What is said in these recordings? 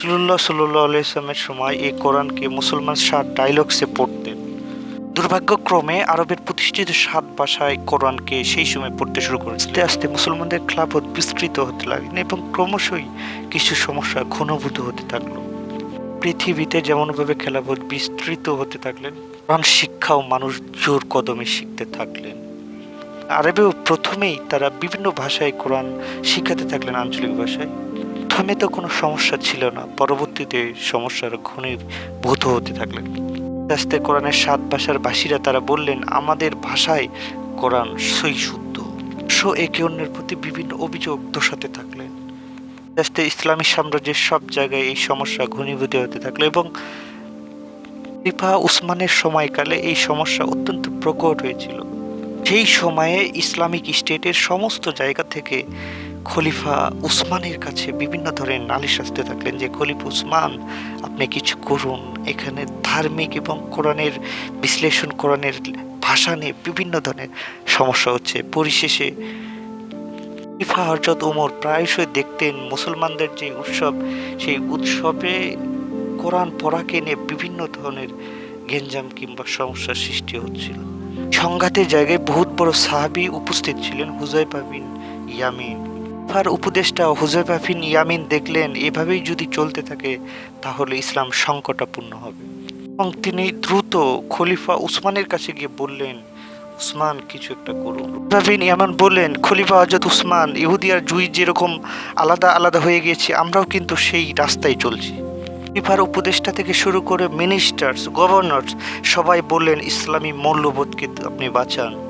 রসুল্লাহ সাল্লাহ আলাইসলামের সময় এই কোরআনকে মুসলমান সাত ডায়লগসে পড়তেন। দুর্ভাগ্যক্রমে আরবের প্রতিষ্ঠিত সাত ভাষায় কোরআনকে সেই সময় পড়তে শুরু করে আস্তে আস্তে মুসলমানদের খ্লাফত বিস্তৃত হতে লাগলেন এবং ক্রমশই কিছু সমস্যা ঘনীভূত হতে থাকল। পৃথিবীতে যেমনভাবে খেলাফত বিস্তৃত হতে থাকলেন, কোরআন শিক্ষাও মানুষ জোর কদমে শিখতে থাকলেন। আরবেও প্রথমেই তারা বিভিন্ন ভাষায় কোরআন শিখাতে থাকলেন আঞ্চলিক ভাষায়। প্রথমে তো কোনো সমস্যা ছিল না। পরবর্তীতে সমস্যার ঘনীভূত হতে থাকলেন। আস্তে কোরআনের সাত ভাষার বাসীরা তারা বললেন, আমাদের ভাষায় কোরআন সই শুদ্ধ। সো একে অন্যের প্রতি বিভিন্ন অভিযোগ দোষাতে থাকলেন। আস্তে ইসলামী সাম্রাজ্যের সব জায়গায় এই সমস্যা ঘনীভূত হতে থাকল এবং খলিফা উসমানের সময়কালে এই সমস্যা অত্যন্ত প্রকট হয়েছিল। সেই সময়ে ইসলামিক স্টেটের সমস্ত জায়গা থেকে খলিফা উসমানের কাছে বিভিন্ন ধরনের নালিশ আসতে থাকলেন যে, খলিফা উসমান, আপনি কিছু করুন। এখানে ধার্মিক এবং কোরআনের বিশ্লেষণ, কোরআনের ভাষা নিয়ে বিভিন্ন ধরনের সমস্যা হচ্ছে। পরিশেষে খলিফা হরজত ওমর প্রায়শই দেখতেন মুসলমানদের যে উৎসব, সেই উৎসবে কোরআন পড়াকে নিয়ে বিভিন্ন ধরনের গেঞ্জাম কিংবা সমস্যার সৃষ্টি হচ্ছিল। সংঘাতের জায়গায় বহুত বড় সাহাবি উপস্থিত ছিলেন হুজাইফা বিন ইয়ামিন। ফার উপদেষ্টা হুজাইফা বিন ইয়ামিন দেখলেন, এভাবেই যদি চলতে থাকে, তাহলে ইসলাম সংকটাপূর্ণ হবে। এবং তিনি দ্রুত খলিফা উসমানের কাছে গিয়ে বললেন, উসমান, কিছু একটা করুন। বিন ইয়ামান বললেন, খলিফা হজরত উসমান, ইহুদি আর জুই যেরকম আলাদা আলাদা হয়ে গিয়েছে, আমরাও কিন্তু সেই রাস্তায় চলছি। খলিফার উপদেষ্টা থেকে শুরু করে মিনিস্টার্স গভর্নর্স সবাই বললেন, ইসলামী মূল্যবোধকে আপনি বাঁচান।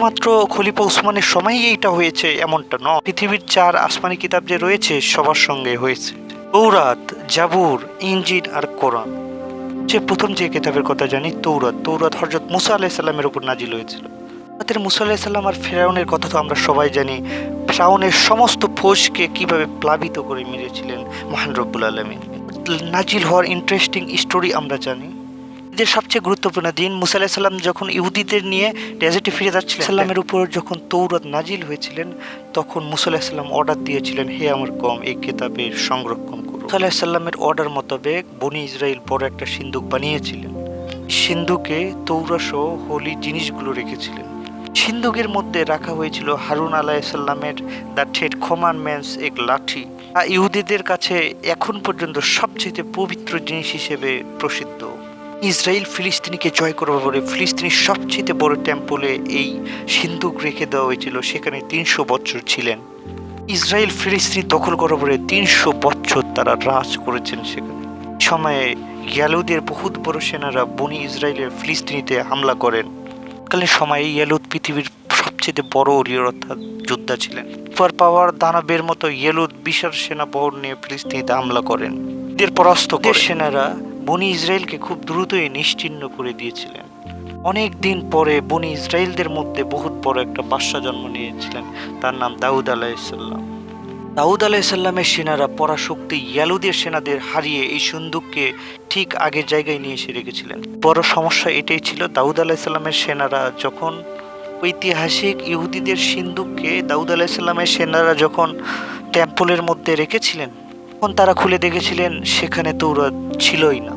মাত্র খলিফা উসমানের সময়ই এইটা হয়েছে, এমনটা নয়। পৃথিবীর চার আসমানি কিতাব যে রয়েছে, সবার সঙ্গে হয়েছে। তৌরাত, জাবুর ইঞ্জিন আর কোরআন। যে প্রথম যে কিতাবের কথা জানি, তৌরাত। তৌরাত হজরত মুসা আলাইসাল্লামের উপর নাজিল হয়েছিল। তাদের মুসা আলাইসাল্লাম আর ফেরাউনের কথা তো আমরা সবাই জানি। ফেরাউনের সমস্ত ফৌজকে কীভাবে প্লাবিত করে মেরেছিলেন মহান রব্বুল নাজিল হওয়ার ইন্টারেস্টিং স্টোরি আমরা জানি। ঈদের সবচেয়ে গুরুত্বপূর্ণ দিন মুসা সাল্লাম যখন ইহুদিদের নিয়ে ডেজার্টে ফিরে যাচ্ছিলেন, সাল্লামের উপর যখন তৌরাত নাজিল হয়েছিলেন, তখন মুসা সাল্লাম অর্ডার দিয়েছিলেন, হে আমার কম, এই কেতাবের সংরক্ষণ করুন মুসা সাল্লামের অর্ডার মোতাবেক বনি ইসরায়েল বড় একটা সিন্ধুক বানিয়েছিলেন। সিন্ধুকে তৌরাসহ হোলি জিনিসগুলো রেখেছিলেন। সিন্ধুকের মধ্যে রাখা হয়েছিল হারুন আলাহিসাল্লামের দ্য ঠেট কমান্ডমেন্টস এক লাঠি ইহুদিদের কাছে এখন পর্যন্ত সবচেয়ে পবিত্র জিনিস হিসেবে প্রসিদ্ধ। ইসরায়েল ফিলিস্তিনিকে জয় করবে বলে ফিলিস্তিনির সবচেয়ে বড় টেম্পলে এই সিন্ধুক রেখে দেওয়া হয়েছিল, সেখানে তিনশো বছর ছিলেন। ইসরায়েল ফিলিস্তিনি দখল করার পরে তিনশো বছর তারা রাজ করেছেন সেখানে। সময়ে ইয়ালুদের বহুত বড় সেনারা বনি ইসরায়েলের ফিলিস্তিনিতে হামলা করেন। কালের সময়ে ইয়ালুদ পৃথিবীর সবচেয়ে বড় অর্থাৎ যোদ্ধা ছিলেন। সুপার পাওয়ার দানবের মতো ইয়েলুদ বিশাল সেনা বহর নিয়ে ফিলিস্তিনিতে হামলা করেন। এদের পরাস্ত সেনারা বনি ইসরায়েলকে খুব দ্রুতই নিশ্চিহ্ন করে দিয়েছিলেন। অনেক দিন পরে বনি ইসরায়েলদের মধ্যে বহুত বড় একটা বাদশা জন্ম নিয়েছিলেন, তার নাম দাউদ আলাইসাল্লাম দাউদ আলাইসাল্লামের সেনারা পরাশক্তি ইয়ালুদের সেনাদের হারিয়ে এই সন্দুককে ঠিক আগের জায়গায় নিয়ে এসে রেখেছিলেন। বড় সমস্যা এটাই ছিল, দাউদ আলাইসাল্লামের সেনারা যখন ঐতিহাসিক ইহুদিদের সিন্ধুককে দাউদ আলাইসাল্লামের সেনারা যখন টেম্পলের মধ্যে রেখেছিলেন, তখন তারা খুলে দেখেছিলেন, সেখানে তো ওরা ছিলই না।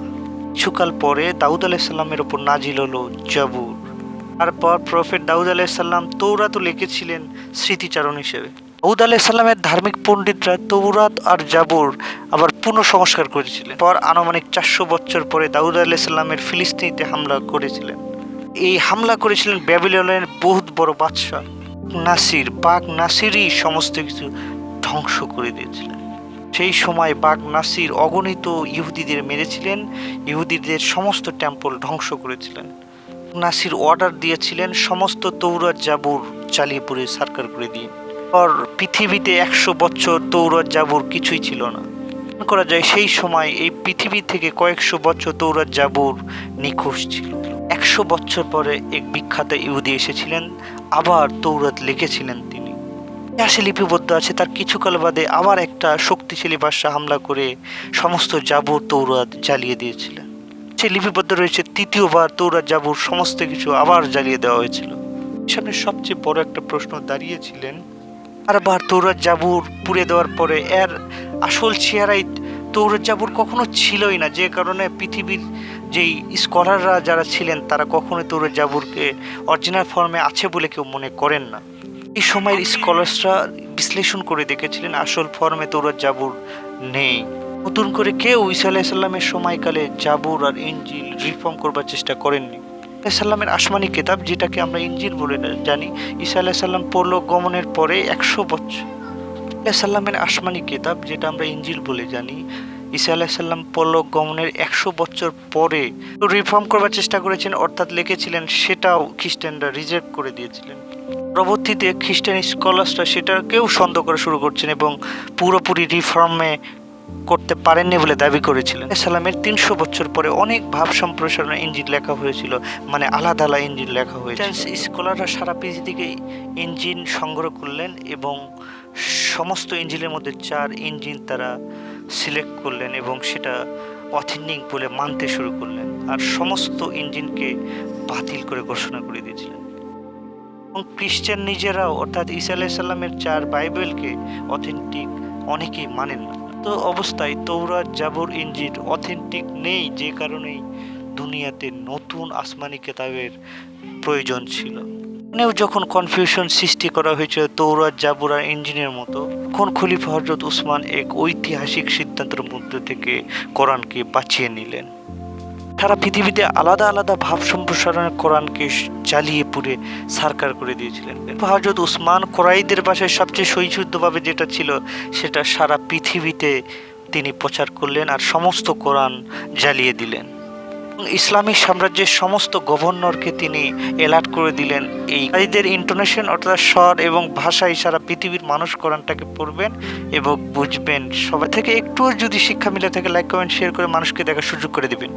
কিছুকাল পরে দাউদ আলাইসাল্লামের ওপর নাজিল হলো জাবুর। তারপর প্রফেট দাউদ আলাইসাল্লাম তৌরাতও লিখেছিলেন স্মৃতিচারণ হিসেবে। দাউদ আলাইসাল্লামের ধার্মিক পণ্ডিতরা তৌরাত আর জাবুর আবার পুনঃসংস্কার করেছিলেন। পর আনুমানিক চারশো বছর পরে দাউদ আলাইসাল্লামের ফিলিস্তিনিতে হামলা করেছিলেন। এই হামলা করেছিলেন ব্যাবিলনের বহুত বড় বাদশাহ। নাসির বাঘ নাসিরই সমস্ত কিছু ধ্বংস করে দিয়েছিলেন। সেই সময় বাঘ নাসির অগণিত ইহুদিদের মেরেছিলেন, ইহুদিদের সমস্ত টেম্পল ধ্বংস করেছিলেন। নাসির অর্ডার দিয়েছিলেন, সমস্ত তৌরাত জাবুর চালিয়ে পড়ে সার্কার করে দিয়ে। পর পৃথিবীতে একশো বছর তৌরাত জাবুর কিছুই ছিল না। করা যায় সেই সময় এই পৃথিবী থেকে কয়েকশো বছর তৌরাত জাবুর নিখোঁজ ছিল। একশো বছর পরে এক বিখ্যাত ইহুদি এসেছিলেন, আবার তৌরাত লিখেছিলেন। ইতিহাসে লিপিবদ্ধ আছে, তার কিছুকাল বাদে আবার একটা শক্তিশালী বাদশা হামলা করে সমস্ত জাবুর তৌরাত জ্বালিয়ে দিয়েছিলেন সে লিপিবদ্ধ রয়েছে, তৃতীয়বার তৌরাত জাবুর সমস্ত কিছু আবার জ্বালিয়ে দেওয়া হয়েছিল। সামনে সবচেয়ে বড় একটা প্রশ্ন দাঁড়িয়েছিলেন। বারবার তৌরাত জাবুর পুড়ে দেওয়ার পরে এর আসল চেহারাই তৌরত জাবুর কখনো ছিলই না। যে কারণে পৃথিবীর যেই স্কলাররা যারা ছিলেন, তারা কখনোই তৌরত জাবুরকে অরিজিনাল ফর্মে আছে বলে কেউ মনে করেন না। এই সময়ের স্কলার্সরা বিশ্লেষণ করে দেখেছিলেন, আসল ফর্মে তৌরত জাবুর নেই। নতুন করে কেউ ঈসা আলাইসাল্লামের সময়কালে জাবুর আর ইঞ্জিল রিফর্ম করবার চেষ্টা করেননি। সাল্লামের আসমানি কিতাব, যেটাকে আমরা ইঞ্জিল বলে জানি, ঈসা আলাইসাল্লাম পরলোক গমনের পরে একশো বছর। সাল্লামের আসমানি কেতাব, যেটা আমরা ইঞ্জিল বলে জানি ঈসা আলাইসাল্লাম পরলোক গমনের একশো বছর পরে রিফর্ম করবার চেষ্টা করেছেন, অর্থাৎ লিখেছিলেন, সেটাও খ্রিস্টানরা রিজেক্ট করে দিয়েছিলেন। পরবর্তীতে খ্রিস্টান স্কলার্সরা সেটাকেও সন্দেহ করা শুরু করছেন এবং পুরোপুরি রিফর্মে করতে পারেননি বলে দাবি করেছিলেন। সালামের তিনশো বছর পরে অনেক ভাব সম্প্রসারণ ইঞ্জিন লেখা হয়েছিল মানে আলাদা আলাদা ইঞ্জিন লেখা হয়েছে স্কলাররা সারা পৃথিবী পৃথিবীকে ইঞ্জিন সংগ্রহ করলেন এবং সমস্ত ইঞ্জিনের মধ্যে চার ইঞ্জিন তারা সিলেক্ট করলেন এবং সেটা অথেন্টিক বলে মানতে শুরু করলেন আর সমস্ত ইঞ্জিনকে বাতিল করে ঘোষণা করে দিয়েছিলেন। এবং খ্রিস্টান নিজেরাও অর্থাৎ ঈসা আলাইসাল্লামের চার বাইবেলকে অথেন্টিক অনেকেই মানেন না। তো অবস্থায় তৌরাত জাবর ইঞ্জিন অথেন্টিক নেই যে কারণেই দুনিয়াতে নতুন আসমানি কেতাবের প্রয়োজন ছিল। এখানেও যখন কনফিউশন সৃষ্টি করা হয়েছে তৌরাত জাবুর ইঞ্জিনের মতো, তখন খলিফা হজরত উসমান এক ঐতিহাসিক সিদ্ধান্তের মধ্যে থেকে কোরআনকে বাঁচিয়ে নিলেন। সারা পৃথিবীতে আলাদা আলাদা ভাব সম্প্রসারণের কোরআনকে জ্বালিয়ে পুড়ে সারকার করে দিয়েছিলেন। হজরত উসমান কোরাইদের ভাষায় সবচেয়ে সহিশুদ্ধভাবে যেটা ছিল, সেটা সারা পৃথিবীতে তিনি প্রচার করলেন আর সমস্ত কোরআন জ্বালিয়ে দিলেন। ইসলামী সাম্রাজ্যের সমস্ত গভর্নরকে তিনি অ্যালার্ট করে দিলেন। এই কাজীদের ইন্টোনেশন অর্থাৎ স্বর এবং ভাষায় সারা পৃথিবীর মানুষ কোরআনটাকে পড়বেন এবং বুঝবেন। সবাই থেকে একটু যদি শিক্ষা মিলে থাকে লাইক কমেন্ট শেয়ার করে মানুষকে দেখার সুযোগ করে দিবেন।